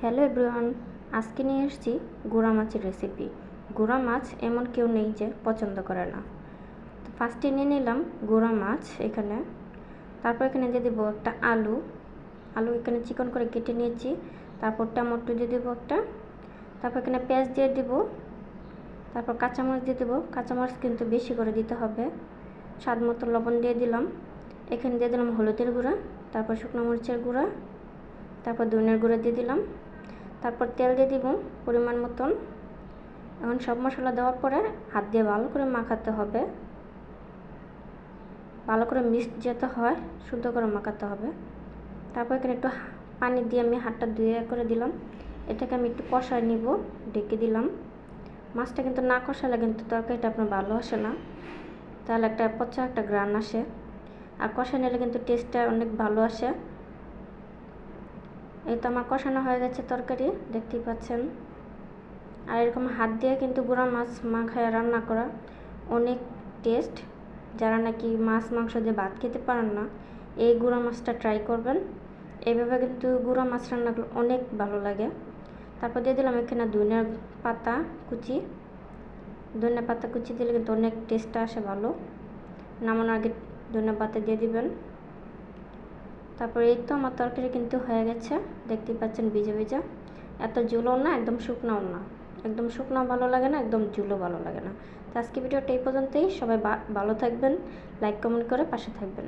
Hello everyone, আজকে নিয়ে এসেছি গুঁড়া মাছের রেসিপি গুঁড়া মাছ এমন কেউ নেই যে পছন্দ করে না। তো ফার্স্টে নিয়ে নিলাম গুঁড়া মাছ এখানে। তারপর এখানে দিয়ে দেবো একটা আলু। আলু এখানে চিকন করে কেটে নিয়েছি। তারপর টমেটো দিয়ে দেবো একটা। তারপর এখানে পেঁয়াজ দিয়ে দেবো। তারপর কাঁচামরিচ দিয়ে দেবো। কাঁচামরিচ কিন্তু বেশি করে দিতে হবে। স্বাদ মতো লবণ দিয়ে দিলাম। এখানে দিয়ে দিলাম হলুদের গুঁড়া, তারপর শুকনো মরিচের গুঁড়া। তারপর ধনের গুঁড়া দিয়ে দিলাম। তারপর তেল দিয়ে দিব পরিমাণ মতন। এখন সব মশলা দেওয়ার পরে হাত দিয়ে ভালো করে মাখাতে হবে। ভালো করে মিক্স যেতে হয়, শুদ্ধ করে মাখাতে হবে। তারপর এখানে একটু পানি দিয়ে আমি হাতটা ধুয়ে করে দিলাম। এটাকে আমি একটু কষায় নিব ডেকে দিলাম। মাছটা কিন্তু না কষালে কিন্তু তরকারিটা আপনার ভালো আসে না। তাহলে একটা পচা একটা গ্রান আসে। আর কষা নিলে কিন্তু টেস্টটা অনেক ভালো আসে। এই তো আমার কষানো হয়ে গেছে তরকারি, দেখতেই পাচ্ছেন। আর এরকম হাত দিয়ে কিন্তু গুঁড়া মাছ মাখায় রান্না করা অনেক টেস্ট। যারা নাকি মাছ মাংস দিয়ে ভাত খেতে পারেন না, এই গুঁড়া মাছটা ট্রাই করবেন। এইভাবে কিন্তু গুঁড়া মাছ রান্না করলে অনেক ভালো লাগে। তারপর দিয়ে দিলাম এখানে ধনিয়ার পাতা কুচি। ধনিয়া পাতা কুচি দিলে কিন্তু অনেক টেস্টটা আসে ভালো। নামানোর আগে ধনিয়া পাতা দিয়ে দিবেন। তারপরে এই তো আমার তরকারি কিন্তু হয়ে গেছে। দেখতেই পাচ্ছেন ভিজে ভিজা। এত জুলো না, একদম শুকনাও না। একদম শুকনো ভালো লাগে না, একদম জুলো ভালো লাগে না। তো আজকে ভিডিওটা এই পর্যন্তই। সবাই ভালো থাকবেন, লাইক, কমেন্ট করে পাশে থাকবেন।